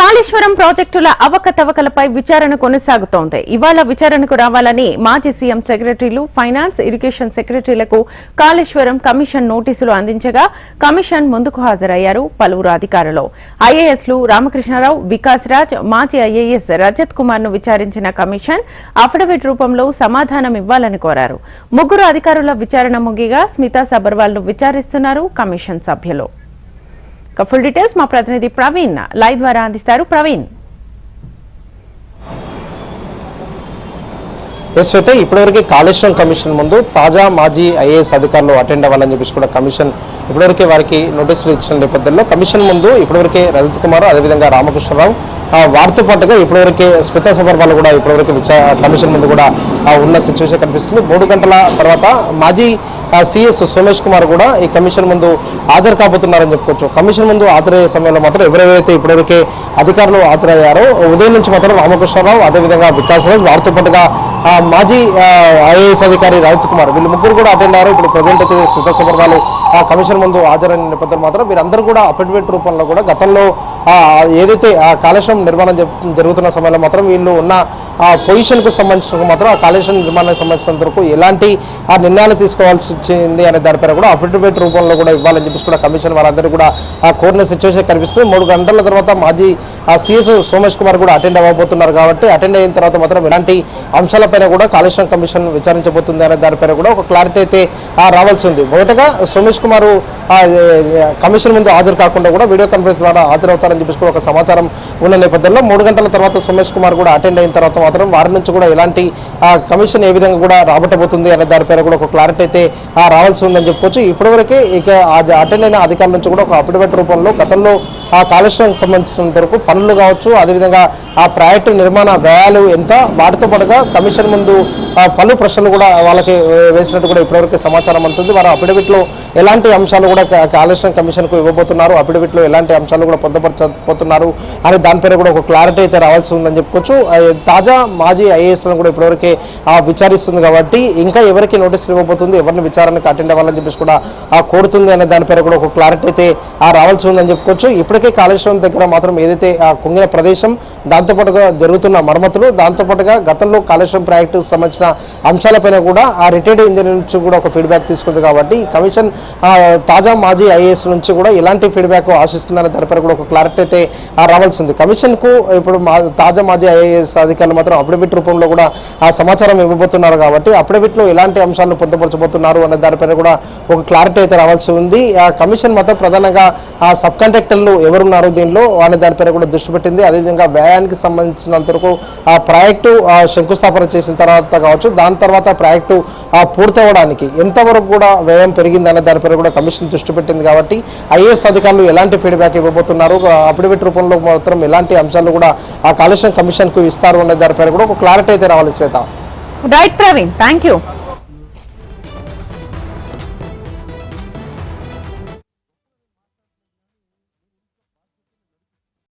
కాళేశ్వరం ప్రాజెక్టుల అవకతవకలపై విచారణ కొనసాగుతోంది. ఇవాళ విచారణకు రావాలని మాజీ సీఎం సెక్రటరీలు ఫైనాన్స్ ఇరిగేషన్ సెక్రటరీలకు కాళేశ్వరం కమిషన్ నోటీసులు అందించగా కమిషన్ ముందుకు హాజరయ్యారు పలువురు అధికారులు. ఐఏఎస్లు రామకృష్ణారావు వికాస్ రాజ్ మాజీ ఐఏఎస్ రజత్ కుమార్ను విచారించిన కమిషన్ అఫిడవిట్ రూపంలో సమాధానం ఇవ్వాలని కోరారు. ముగ్గురు అధికారుల విచారణ ముగిగా స్మితా సబర్వాల్ను విచారిస్తున్నారు కమిషన్ సభ్యులు. ఫుల్ డీటెయిల్స్ మా ప్రతినిధి ప్రవీణ్ లైవ్ ద్వారా అందిస్తారు. ప్రవీణ్. ఎస్ అయితే ఇప్పటివరకు కాళేశ్వరం కమిషన్ ముందు తాజా మాజీ ఐఏఎస్ అధికారులు అటెండ్ అవ్వాలని చెప్పేసి కూడా కమిషన్ ఇప్పటివరకే వారికి నోటీసులు ఇచ్చిన నేపథ్యంలో కమిషన్ ముందు ఇప్పటివరకే రజత్ కుమార్ అదేవిధంగా రామకృష్ణరావు ఆ, వారితో పాటుగా ఇప్పటివరకే స్మితా సందర్భాలు కూడా ఇప్పటివరకు కమిషన్ ముందు కూడా ఉన్న సిచ్యువేషన్ కనిపిస్తుంది. మూడు గంటల తర్వాత మాజీ సిఎస్ సోమేష్ కుమార్ కూడా ఈ కమిషన్ ముందు హాజరు కాబోతున్నారని చెప్పుకోవచ్చు. కమిషన్ ముందు హాజరయ్యే సమయంలో మాత్రం ఎవరెవరైతే ఇప్పటివరకే అధికారులు హాజరయ్యారో ఉదయం నుంచి మాత్రం రామకృష్ణరావు అదేవిధంగా వికాస్ రాజ్ వారితో పాటుగా మాజీ ఐఏఎస్ అధికారి రజత్ కుమార్ వీళ్ళు ముగ్గురు కూడా అటెండ్ అయ్యారు. ఇప్పుడు ప్రజెంట్ అయితే స్మితా ఆ కమిషన్ ముందు హాజరైన నేపథ్యం మాత్రం వీరందరూ కూడా అఫిడవిట్ రూపంలో కూడా గతంలో ఏదైతే ఆ కాళేశ్వరం నిర్మాణం జరుగుతున్న సమయంలో మాత్రం వీళ్ళు ఉన్న ఆ పొజిషన్కు సంబంధించిన మాత్రం ఆ కాళేశ్వరం నిర్మాణానికి సంబంధించినంత వరకు ఎలాంటి ఆ నిర్ణయాలు తీసుకోవాల్సి వచ్చింది అనే దానిపైన కూడా అఫిడవిట్ రూపంలో కూడా ఇవ్వాలని చెప్పేసి కూడా కమిషన్ వారందరూ కూడా ఆ కోరిన సిచ్యువేషన్ కనిపిస్తుంది. మూడు గంటల తర్వాత మాజీ ఆ సీఎస్ సోమేష్ కుమార్ కూడా అటెండ్ అవ్వబోతున్నారు కాబట్టి అటెండ్ అయిన తర్వాత మాత్రం ఎలాంటి అంశాలపైన కూడా కాళేశ్వరం కమిషన్ విచారించబోతుంది అనే దానిపైన కూడా ఒక క్లారిటీ అయితే రావాల్సి ఉంది. మొదటగా సోమేష్ కుమార్ కమిషన్ ముందు హాజరు కాకుండా కూడా వీడియో కాన్ఫరెన్స్ ద్వారా హాజరవుతారని చెప్పేసి కూడా ఒక సమాచారం ఉన్న నేపథ్యంలో మూడు గంటల తర్వాత సోమేష్ కుమార్ కూడా అటెండ్ అయిన తర్వాత మాత్రం వారి నుంచి కూడా ఎలాంటి ఆ, కమిషన్ ఏ విధంగా కూడా రాబట్టబోతుంది అనే దానిపైన కూడా ఒక క్లారిటీ అయితే రావాల్సి ఉందని చెప్పుకోవచ్చు ఇప్పటివరకే ఇక అటెండ్ అయిన అధికారుల నుంచి కూడా ఒక అఫిడవిట్ రూపంలో గతంలో ఆ కాలుష్యానికి సంబంధించిన వరకు పనులు కావచ్చు అదేవిధంగా ఆ ప్రాజెక్టు నిర్మాణ వ్యయాలు ఎంత వాటితో పాటుగా కమిషన్ ముందు పలు ప్రశ్నలు కూడా వాళ్ళకి వేసినట్టు కూడా ఇప్పటివరకు సమాచారం అందుతుంది. వారు అఫిడవిట్లో ఎలాంటి అంశాలు కూడా కాళేశ్వరం కమిషన్కు ఇవ్వబోతున్నారు? అఫిడవిట్లో ఎలాంటి అంశాలు కూడా పొందపరచబోతున్నారు? అని దానిపైన కూడా ఒక క్లారిటీ అయితే రావాల్సి ఉందని చెప్పుకోవచ్చు. తాజా మాజీ ఐఏఎస్లను కూడా ఇప్పటివరకే ఆ, విచారిస్తుంది కాబట్టి ఇంకా ఎవరికి నోటీసులు ఇవ్వబోతుంది ఎవరిని విచారణకు అటెండ్ అవ్వాలని చెప్పేసి కూడా ఆ కోరుతుంది అనే దానిపైన కూడా ఒక క్లారిటీ అయితే ఆ, రావాల్సి ఉందని చెప్పుకోవచ్చు. ఇప్పటికే కాళేశ్వరం దగ్గర మాత్రం ఏదైతే ఆ కుంగిన ప్రదేశం దాంతోపాటుగా జరుగుతున్న మరమ్మతులు దాంతోపాటుగా గతంలో కాళేశ్వరం ప్రాజెక్టుకు సంబంధించిన అంశాలపైన కూడా ఆ రిటైర్డ్ ఇంజనీర్ నుంచి కూడా ఒక ఫీడ్బ్యాక్ తీసుకుంది కాబట్టి కమిషన్ తాజా మాజీ ఐఏఎస్ నుంచి కూడా ఎలాంటి ఫీడ్బ్యాక్ ఆశిస్తుందనే దానిపైన కూడా ఒక క్లారిటీ అయితే రావాల్సింది. రావాల్సి ఉంది కమిషన్కు ఇప్పుడు మా తాజా మాజీ ఐఏఎస్ అధికారులు మాత్రం అఫిడవిట్ రూపంలో కూడా ఆ సమాచారం ఇవ్వబోతున్నారు కాబట్టి అఫిడవిట్లో ఎలాంటి అంశాలను పొందుపరచబోతున్నారు అనే దానిపైన కూడా ఒక క్లారిటీ అయితే రావాల్సి ఉంది. ఆ కమిషన్ మాత్రం ప్రధానంగా ఆ సబ్ కాంట్రాక్టర్లు ఎవరున్నారు దీనిలో అనే దానిపైన కూడా దృష్టి పెట్టింది. అదేవిధంగా వ్యయానికి సంబంధించినంత వరకు ఆ ప్రాజెక్టు శంకుస్థాపన చేసిన తర్వాత కావచ్చు దాని తర్వాత ప్రాజెక్టు ఆ పూర్తవడానికి ఎంతవరకు కూడా వ్యయం పెరిగింది అనే దానిపై కూడా కమిషన్ దృష్టి పెట్టింది కాబట్టి ఐఏఎస్ అధికారులు ఎలాంటి ఫీడ్బ్యాక్ ఇవ్వబోతున్నారు? అఫిడవిట్ రూపంలో మాత్రం ఎలాంటి అంశాలు కూడా ఆ కాలుష్యం కమిషన్కు ఇస్తారు అనే దానిపై కూడా ఒక క్లారిటీ అయితే రావాలి Shweta. Right Praveen thank you